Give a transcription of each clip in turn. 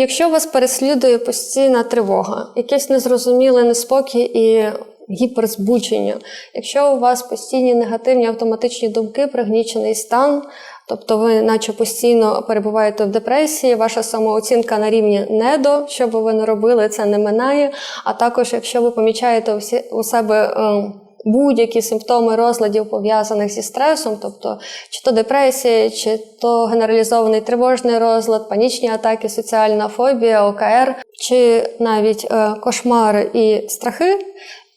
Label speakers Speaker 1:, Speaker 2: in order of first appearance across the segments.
Speaker 1: Якщо вас переслідує постійна тривога, якесь незрозуміле неспокій і гіперзбудження, якщо у вас постійні негативні автоматичні думки, пригнічений стан, тобто ви, наче постійно перебуваєте в депресії, ваша самооцінка на рівні недо, що би ви не робили, це не минає. А також, якщо ви помічаєте у себе. Будь-які симптоми розладів пов'язаних зі стресом, тобто чи то депресія, чи то генералізований тривожний розлад, панічні атаки, соціальна фобія, ОКР, чи навіть е, кошмари і страхи.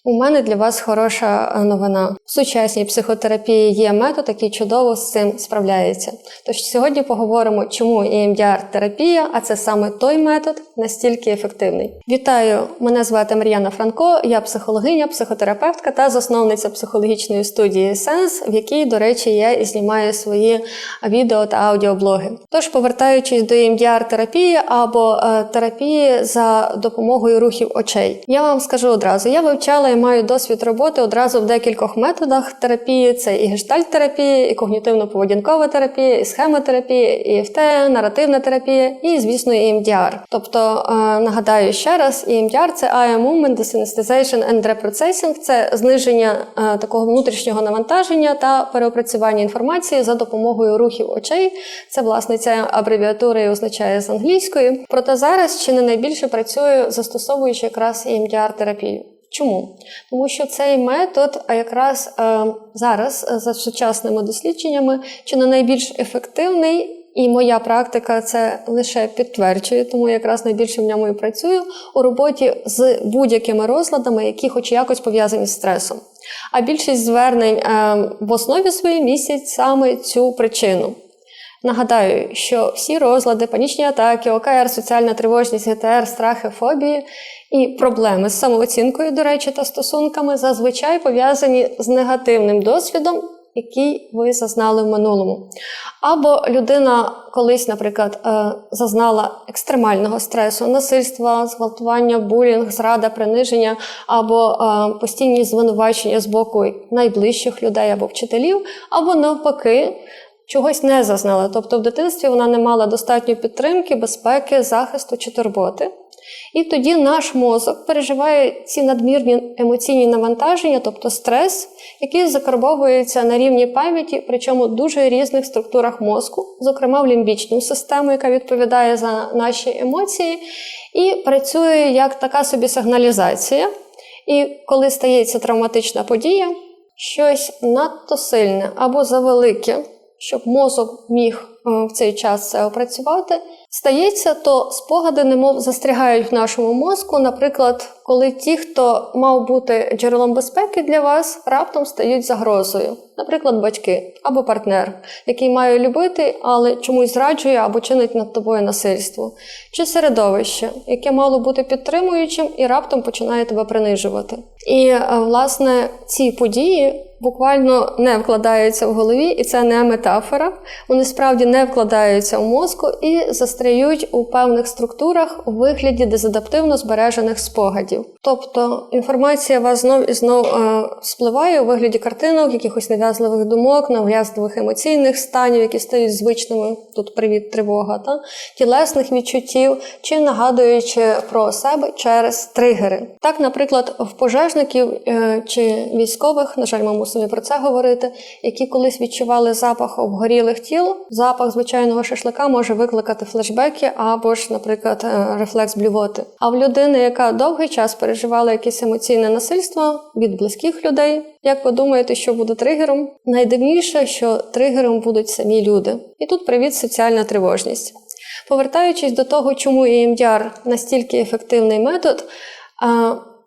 Speaker 1: У мене для вас хороша е, новина. В сучасній психотерапії є метод, який чудово з цим справляється. Тож сьогодні поговоримо, чому emdr терапія а це саме той метод, настільки ефективний. Вітаю! Мене звати Мар'яна Франко, я психологиня, психотерапевтка та засновниця психологічної студії Сенс, в якій, до речі, я і знімаю свої відео та аудіоблоги. Тож, повертаючись до emdr терапії або е, терапії за допомогою рухів очей, я вам скажу одразу: я вивчала маю досвід роботи одразу в декількох методах терапії: це і гештальт-терапія, і когнітивно-поведінкова терапія, і схемотерапія, і ІФТ, наративна терапія, і, звісно, і EMDR. Тобто, е, нагадаю ще раз, EMDR – це Eye Movement Desensitization and Reprocessing, це зниження е, такого внутрішнього навантаження та переопрацювання інформації за допомогою рухів очей. Це власне ця абревіатура і означає з англійської. Проте зараз чи не найбільше працюю, застосовуючи якраз EMDR терапію. Чому? Тому що цей метод, якраз е, зараз е, за сучасними дослідженнями, чи не найбільш ефективний, і моя практика це лише підтверджує, тому якраз найбільше в ньому і працюю у роботі з будь-якими розладами, які хоч якось пов'язані з стресом. А більшість звернень е, в основі своїй містять саме цю причину. Нагадаю, що всі розлади, панічні атаки, ОКР, соціальна тривожність, ГТР, страхи, фобії і проблеми з самооцінкою, до речі, та стосунками зазвичай пов'язані з негативним досвідом, який ви зазнали в минулому. Або людина колись, наприклад, е, зазнала екстремального стресу, насильства, зґвалтування, булінг, зрада, приниження, або е, постійні звинувачення з боку найближчих людей або вчителів, або навпаки чогось не зазнала. Тобто в дитинстві вона не мала достатньої підтримки, безпеки, захисту чи турботи. І тоді наш мозок переживає ці надмірні емоційні навантаження, тобто стрес, який закарбовується на рівні пам'яті, причому в дуже різних структурах мозку, зокрема в лімбічну систему, яка відповідає за наші емоції, і працює як така собі сигналізація. І коли стається травматична подія, щось надто сильне або завелике, щоб мозок міг е, в цей час це опрацювати, стається, то спогади немов застрягають в нашому мозку. Наприклад, коли ті, хто мав бути джерелом безпеки для вас, раптом стають загрозою. Наприклад, батьки або партнер, який має любити, але чомусь зраджує або чинить над тобою насильство, чи середовище, яке мало бути підтримуючим і раптом починає тебе принижувати. І е, власне ці події буквально не вкладаються в голові, і це не метафора. Вони справді не вкладаються в мозку і застряють у певних структурах у вигляді дезадаптивно збережених спогадів. Тобто інформація вас знов і знов е, спливає у вигляді картинок, якихось нав'язливих думок, нав'язливих емоційних станів, які стають звичними. Тут привіт, тривога, та тілесних відчуттів, чи нагадуючи про себе через тригери. Так, наприклад, в пожежників е, чи військових, на жаль, ми мусимо про це говорити, які колись відчували запах обгорілих тіл, запах звичайного шашлика може викликати флешбеки або ж, наприклад, е, рефлекс блювоти. А в людини, яка довгий час переживала якесь емоційне насильство від близьких людей, як ви думаєте, що буде тригером? Найдивніше, що тригером будуть самі люди. І тут привіт соціальна тривожність. Повертаючись до того, чому EMDR настільки ефективний метод,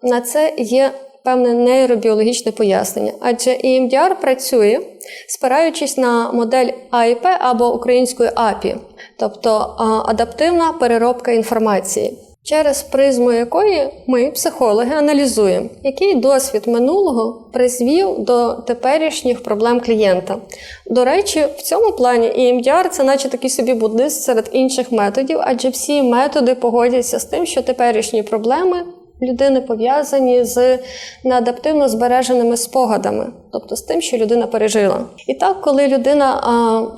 Speaker 1: на це є певне нейробіологічне пояснення. Адже EMDR працює, спираючись на модель АІП або українською АПІ, тобто адаптивна переробка інформації. Через призму якої ми, психологи, аналізуємо, який досвід минулого призвів до теперішніх проблем клієнта. До речі, в цьому плані EMDR – це наче такий собі буддист серед інших методів, адже всі методи погодяться з тим, що теперішні проблеми людини пов'язані з неадаптивно збереженими спогадами, тобто з тим, що людина пережила. І так, коли людина,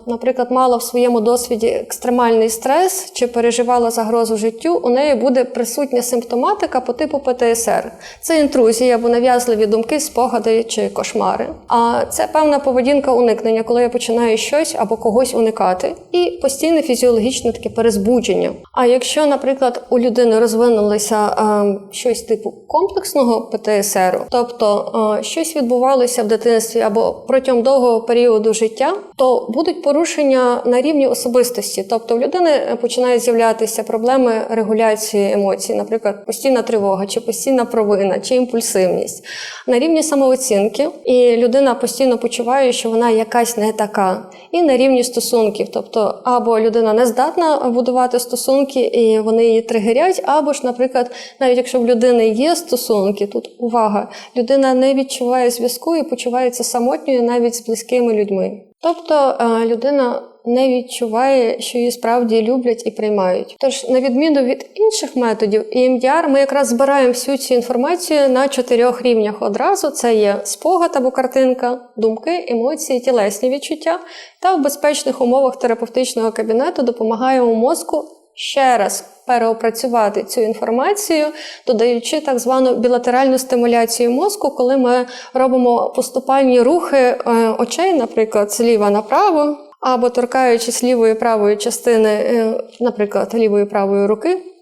Speaker 1: наприклад, мала в своєму досвіді екстремальний стрес чи переживала загрозу життю, у неї буде присутня симптоматика по типу ПТСР. Це інтрузії або нав'язливі думки, спогади чи кошмари. А це певна поведінка уникнення, коли я починаю щось або когось уникати, і постійне фізіологічне таке перезбудження. А якщо, наприклад, у людини розвинулося е, щось типу комплексного ПТСР, тобто е, щось відбувалося в дитинстві або протягом довгого періоду життя, то будуть порушення на рівні особистості. Тобто в людини починають з'являтися проблеми регуляції емоцій, наприклад, постійна тривога, чи постійна провина, чи імпульсивність. На рівні самооцінки, і людина постійно почуває, що вона якась не така, і на рівні стосунків, тобто або людина не здатна будувати стосунки, і вони її тригерять, або ж, наприклад, навіть якщо в людини є стосунки, тут увага, людина не відчуває зв'язку і почувається самотньою навіть з близькими людьми. Тобто е, людина не відчуває, що її справді люблять і приймають. Тож, на відміну від інших методів, EMDR ми якраз збираємо всю цю інформацію на чотирьох рівнях одразу: це є спогад або картинка, думки, емоції, тілесні відчуття, та в безпечних умовах терапевтичного кабінету допомагаємо мозку ще раз переопрацювати цю інформацію, додаючи так звану білатеральну стимуляцію мозку, коли ми робимо поступальні рухи е, очей, наприклад, зліва направо, або торкаючись лівої правої частини, е, наприклад, лівої правої руки.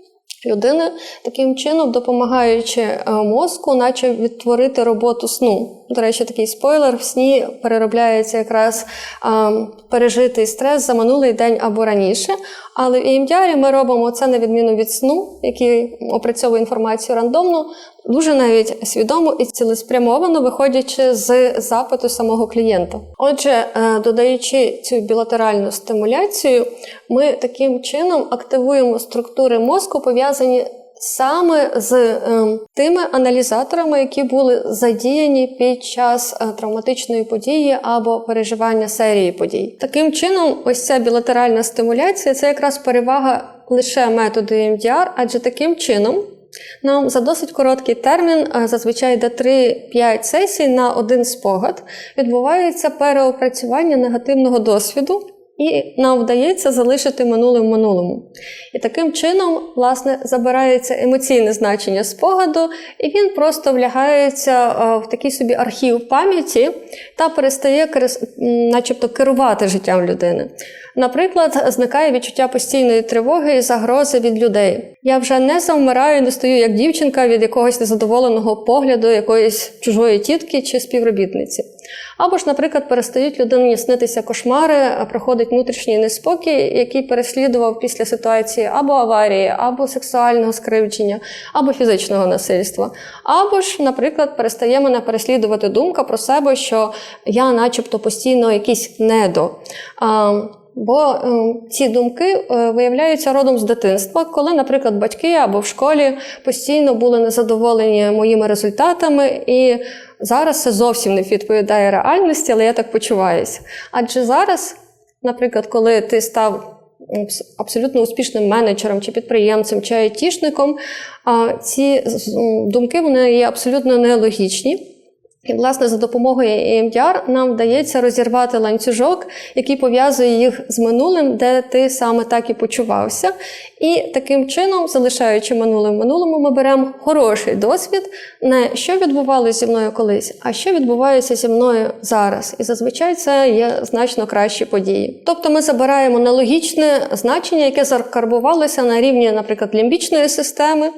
Speaker 1: Людини таким чином допомагаючи е, мозку, наче відтворити роботу сну. До речі, такий спойлер в сні переробляється якраз а, пережитий стрес за минулий день або раніше. Але в EMDR ми робимо це на відміну від сну, який опрацьовує інформацію рандомно, дуже навіть свідомо і цілеспрямовано виходячи з запиту самого клієнта. Отже, е, додаючи цю білатеральну стимуляцію, ми таким чином активуємо структури мозку, пов'язані саме з е, тими аналізаторами, які були задіяні під час е, травматичної події або переживання серії подій. Таким чином, ось ця білатеральна стимуляція це якраз перевага лише методу EMDR, адже таким чином. Нам за досить короткий термін, е, зазвичай до 3-5 сесій на один спогад, відбувається переопрацювання негативного досвіду, і нам вдається залишити минуле в минулому. І таким чином, власне, забирається емоційне значення спогаду, і він просто влягається е, в такий собі архів пам'яті та перестає начебто керувати життям людини. Наприклад, зникає відчуття постійної тривоги і загрози від людей. Я вже не завмираю, не стою як дівчинка від якогось незадоволеного погляду якоїсь чужої тітки чи співробітниці. Або ж, наприклад, перестають людині снитися кошмари, проходить внутрішній неспокій, який переслідував після ситуації або аварії, або сексуального скривдження, або фізичного насильства. Або ж, наприклад, перестає мене переслідувати думка про себе, що я, начебто, постійно якийсь недо. Бо е, ці думки е, виявляються родом з дитинства, коли, наприклад, батьки або в школі постійно були незадоволені моїми результатами, і зараз це зовсім не відповідає реальності, але я так почуваюся. Адже зараз, наприклад, коли ти став абсолютно успішним менеджером чи підприємцем, чи айтішником, ці думки вони є абсолютно нелогічні. І, власне, за допомогою EMDR нам вдається розірвати ланцюжок, який пов'язує їх з минулим, де ти саме так і почувався. І таким чином, залишаючи минуле в минулому, ми беремо хороший досвід, не що відбувалося зі мною колись, а що відбувається зі мною зараз. І зазвичай це є значно кращі події. Тобто ми забираємо нелогічне значення, яке закарбувалося на рівні, наприклад, лімбічної системи.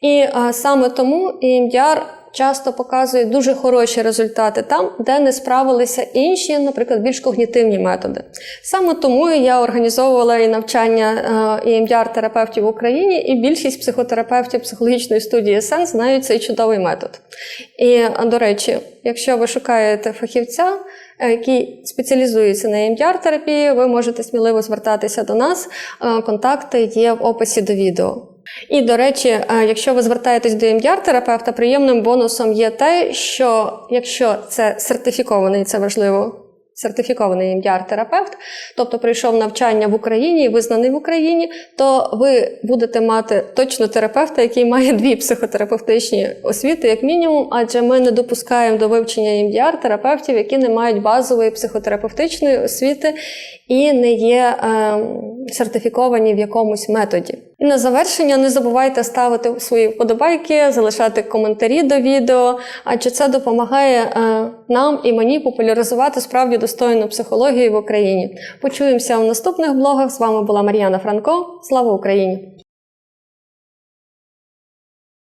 Speaker 1: І а, саме тому EMDR часто показує дуже хороші результати там, де не справилися інші, наприклад, більш когнітивні методи. Саме тому я організовувала і навчання emdr терапевтів в Україні, і більшість психотерапевтів психологічної студії Сенс знають цей чудовий метод. І, до речі, якщо ви шукаєте фахівця, е, який спеціалізується на emdr терапії, ви можете сміливо звертатися до нас. Е, контакти є в описі до відео. І, до речі, е, якщо ви звертаєтесь до МДР-терапевта, приємним бонусом є те, що якщо це сертифікований, це важливо сертифікований EMDR-терапевт, тобто прийшов навчання в Україні і визнаний в Україні, то ви будете мати точно терапевта, який має дві психотерапевтичні освіти, як мінімум, адже ми не допускаємо до вивчення EMDR терапевтів, які не мають базової психотерапевтичної освіти і не є е, сертифіковані в якомусь методі. На завершення не забувайте ставити свої вподобайки, залишати коментарі до відео, адже це допомагає е, нам і мені популяризувати справді достойну психологію в Україні. Почуємося в наступних блогах. З вами була Мар'яна Франко. Слава Україні!